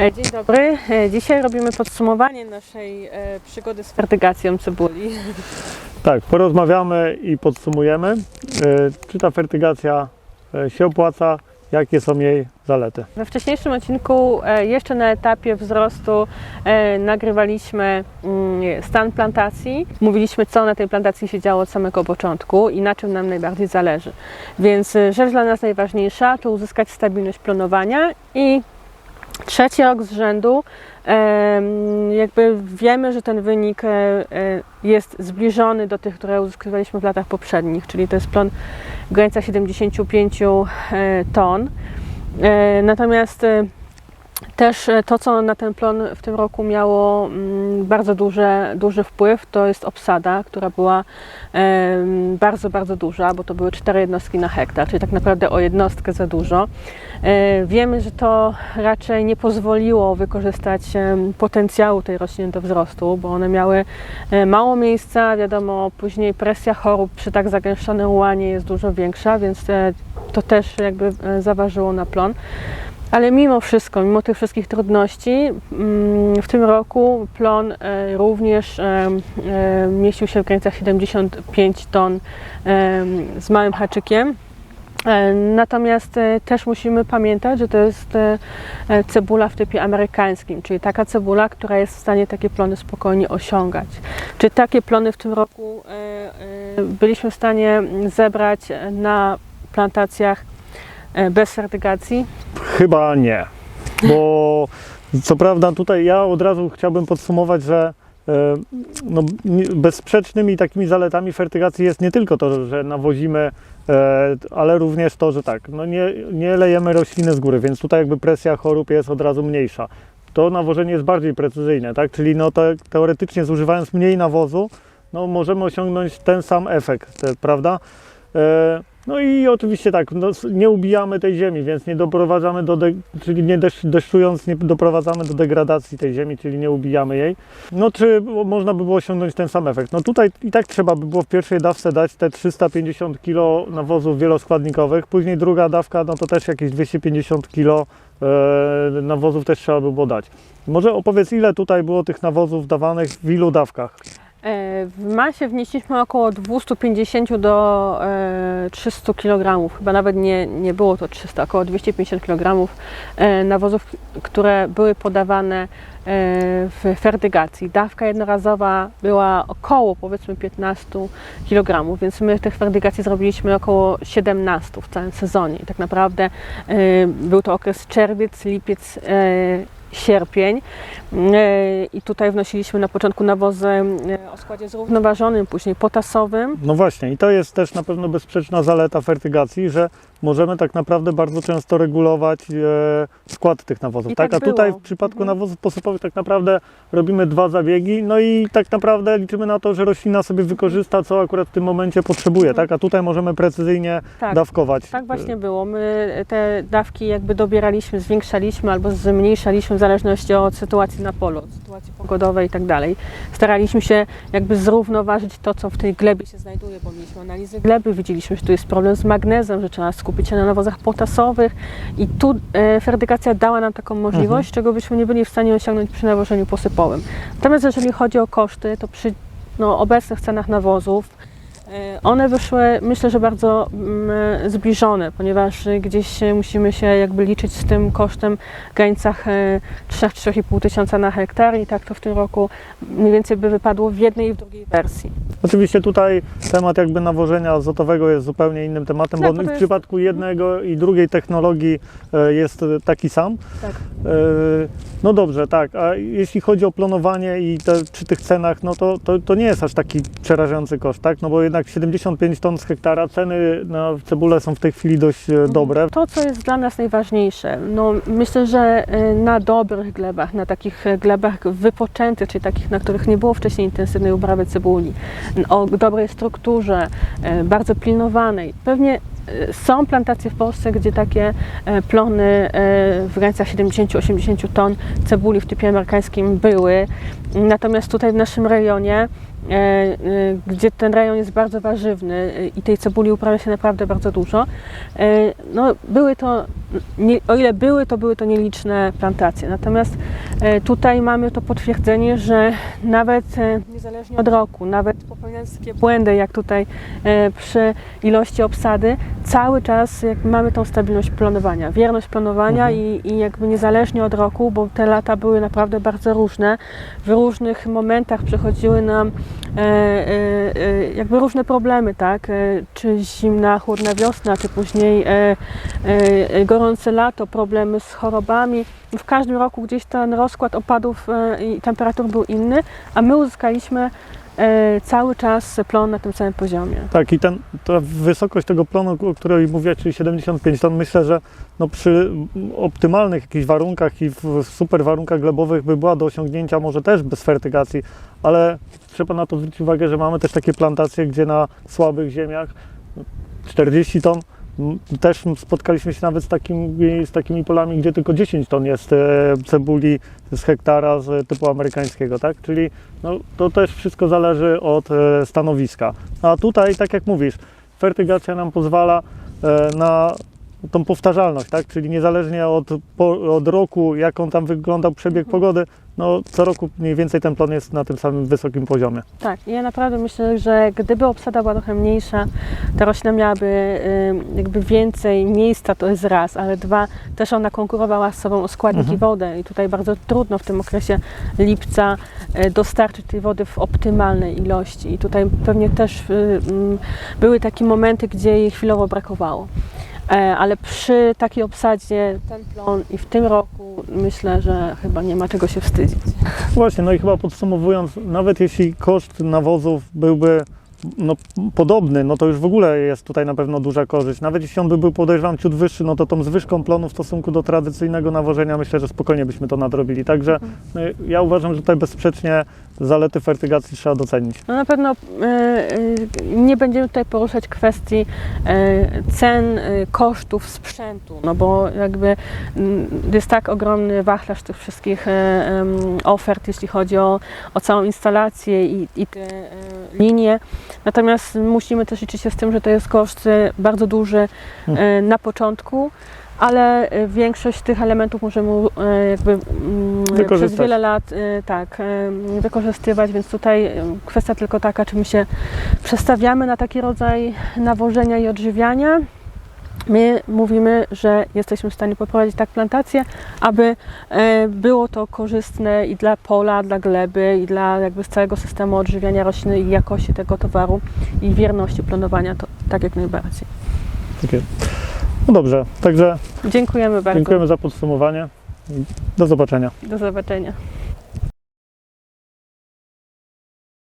E, Dzień dobry. E, Dzisiaj robimy podsumowanie naszej e, przygody z fertygacją cebuli. Tak, porozmawiamy i podsumujemy, czy ta fertygacja się opłaca, jakie są jej zalety. We wcześniejszym odcinku, jeszcze na etapie wzrostu, nagrywaliśmy mm, stan plantacji. Mówiliśmy, co na tej plantacji się działo od samego początku i na czym nam najbardziej zależy. Więc rzecz dla nas najważniejsza to uzyskać stabilność planowania i trzeci rok z rzędu jakby wiemy, że ten wynik e, e, jest zbliżony do tych, które uzyskiwaliśmy w latach poprzednich, czyli to jest plon w granicach 75 e, ton. Natomiast też e, to, co na ten plon w tym roku miało mm, bardzo duże, duży wpływ, to jest obsada, która była bardzo, bardzo duża, bo to były cztery jednostki na hektar, czyli tak naprawdę o jednostkę za dużo. E, Wiemy, że to raczej nie pozwoliło wykorzystać potencjału tej rośliny do wzrostu, bo one miały e, mało miejsca, wiadomo, później presja chorób przy tak zagęszczonym łanie jest dużo większa, więc to też jakby zaważyło na plon. Ale mimo wszystko, mimo tych wszystkich trudności, mm, w tym roku plon e, również e, e, mieścił się w granicach 75 ton z małym haczykiem. Natomiast też musimy pamiętać, że to jest cebula w typie amerykańskim, czyli taka cebula, która jest w stanie takie plony spokojnie osiągać. Czy takie plony w tym roku byliśmy w stanie zebrać na plantacjach bez fertygacji? Chyba nie, bo co prawda tutaj ja od razu chciałbym podsumować, że e, no, bezsprzecznymi takimi zaletami fertygacji jest nie tylko to, że nawozimy, e, ale również to, że tak, no nie, nie lejemy rośliny z góry, więc tutaj jakby presja chorób jest od razu mniejsza. To nawożenie jest bardziej precyzyjne, tak? Czyli no te, teoretycznie zużywając mniej nawozu, no możemy osiągnąć ten sam efekt, e, prawda? No i oczywiście tak, no, nie ubijamy tej ziemi, więc nie doprowadzamy do, czyli nie deszcz, deszczując, nie doprowadzamy do degradacji tej ziemi, czyli nie ubijamy jej. No czy można by było osiągnąć ten sam efekt? No tutaj i tak trzeba by było w pierwszej dawce dać te 350 kg nawozów wieloskładnikowych, później druga dawka, no to też jakieś 250 kg e, nawozów też trzeba by było dać. Może opowiedz, ile tutaj było tych nawozów dawanych, w ilu dawkach? E, W masie wnieśliśmy około 250 do e, 300 kg, chyba nawet nie, nie było to 300, około 250 kg e, nawozów, które były podawane e, w fertygacji. Dawka jednorazowa była około powiedzmy 15 kg, więc my tych fertygacji zrobiliśmy około 17 w całym sezonie. I tak naprawdę e, był to okres czerwiec, lipiec, e, sierpień. E, I tutaj wnosiliśmy na początku nawozy e, o składzie zrównoważonym, później potasowym. No właśnie, i to jest też na pewno bezsprzeczna zaleta fertygacji, że możemy tak naprawdę bardzo często regulować e, skład tych nawozów. I tak, tak a tutaj w przypadku Mhm. nawozów posypowych tak naprawdę robimy dwa zabiegi, no i tak naprawdę liczymy na to, że roślina sobie wykorzysta, co akurat w tym momencie potrzebuje, Mhm. tak? A tutaj możemy precyzyjnie Tak, dawkować. tak właśnie było. My te dawki jakby dobieraliśmy, zwiększaliśmy albo zmniejszaliśmy w zależności od sytuacji na polu, od sytuacji pogodowej i tak dalej. Staraliśmy się jakby zrównoważyć to, co w tej glebie się znajduje, bo mieliśmy analizy gleby, widzieliśmy, że tu jest problem z magnezem, że trzeba skupić się na nawozach potasowych i tu e, fertygacja dała nam taką możliwość, czego byśmy nie byli w stanie osiągnąć przy nawożeniu posypowym. Natomiast jeżeli chodzi o koszty, to przy no, obecnych cenach nawozów one wyszły, myślę, że bardzo mm, zbliżone, ponieważ gdzieś musimy się jakby liczyć z tym kosztem w granicach e, 3-3,5 tysiąca na hektar i tak to w tym roku mniej więcej by wypadło w jednej i w drugiej wersji. Oczywiście tutaj temat jakby nawożenia azotowego jest zupełnie innym tematem, Tak, bo to w jest- przypadku jednego i drugiej technologii e, jest taki sam. Tak. No dobrze, tak. A jeśli chodzi o planowanie i te, przy tych cenach, no to, to, to nie jest aż taki przerażający koszt, tak? No bo jednak 75 ton z hektara, ceny na cebulę są w tej chwili dość e, dobre. To, co jest dla nas najważniejsze, no myślę, że e, na dobrych glebach, na takich glebach wypoczętych, czyli takich, na których nie było wcześniej intensywnej uprawy cebuli, o dobrej strukturze, e, bardzo pilnowanej, pewnie są plantacje w Polsce, gdzie takie plony w granicach 70-80 ton cebuli w typie amerykańskim były. Natomiast tutaj w naszym rejonie, gdzie ten rejon jest bardzo warzywny e, i tej cebuli uprawia się naprawdę bardzo dużo, e, no, były to nie, o ile były, to były to nieliczne plantacje. Natomiast e, tutaj mamy to potwierdzenie, że nawet e, niezależnie od roku, nawet popełniając takie błędy, jak tutaj e, przy ilości obsady, cały czas mamy tą stabilność planowania, wierność planowania Mhm. i, i jakby niezależnie od roku, bo te lata były naprawdę bardzo różne, w różnych momentach przychodziły nam e, e, e, jakby różne problemy, tak? E, czy zimna, chłodna wiosna, czy później e, e, gorące lato, problemy z chorobami. W każdym roku gdzieś ten rozkład opadów e, i temperatur był inny, a my uzyskaliśmy e, cały czas plon na tym samym poziomie. Tak, i ten, ta wysokość tego plonu, o której mówię, czyli 75 ton, myślę, że no przy optymalnych jakichś warunkach i w super warunkach glebowych by była do osiągnięcia może też bez fertygacji, ale trzeba na to zwrócić uwagę, że mamy też takie plantacje, gdzie na słabych ziemiach 40 ton. M, Też spotkaliśmy się nawet z takimi, z takimi polami, gdzie tylko 10 ton jest e, cebuli z hektara z typu amerykańskiego, tak? Czyli no, to też wszystko zależy od e, stanowiska. A tutaj, tak jak mówisz, fertygacja nam pozwala e, na tą powtarzalność, tak? Czyli niezależnie od, po, od roku, jaką tam wyglądał przebieg pogody, no co roku mniej więcej ten plon jest na tym samym wysokim poziomie. Tak, ja naprawdę myślę, że gdyby obsada była trochę mniejsza, ta roślina miałaby jakby więcej miejsca, to jest raz, ale dwa, też ona konkurowała z sobą o składniki Mhm. wody i tutaj bardzo trudno w tym okresie lipca y, dostarczyć tej wody w optymalnej ilości i tutaj pewnie też y, były takie momenty, gdzie jej chwilowo brakowało. E, Ale przy takiej obsadzie ten plon i w tym roku myślę, że chyba nie ma czego się wstydzić. Właśnie, no i chyba podsumowując, nawet jeśli koszt nawozów byłby no, podobny, no to już w ogóle jest tutaj na pewno duża korzyść. Nawet jeśli on by był, podejrzewam, ciut wyższy, no to tą zwyżką plonu w stosunku do tradycyjnego nawożenia myślę, że spokojnie byśmy to nadrobili. Także no, ja uważam, że tutaj bezsprzecznie zalety fertygacji trzeba docenić. No na pewno e, nie będziemy tutaj poruszać kwestii e, cen, e, kosztów sprzętu, no bo jakby mm, jest tak ogromny wachlarz tych wszystkich ofert, jeśli chodzi o, o całą instalację i, i te linie. Natomiast musimy też liczyć się z tym, że to jest koszt e, bardzo duży e, na początku. Ale e, większość tych elementów możemy jakby mm, przez wiele lat tak wykorzystywać, więc tutaj kwestia tylko taka, czy my się przestawiamy na taki rodzaj nawożenia i odżywiania. My mówimy, że jesteśmy w stanie poprowadzić tak plantację, aby e, było to korzystne i dla pola, dla gleby, i dla jakby całego systemu odżywiania rośliny i jakości tego towaru i wierności planowania, to tak jak najbardziej. Takie. No dobrze, także Dziękujemy bardzo. dziękujemy za podsumowanie. Do zobaczenia. Do zobaczenia.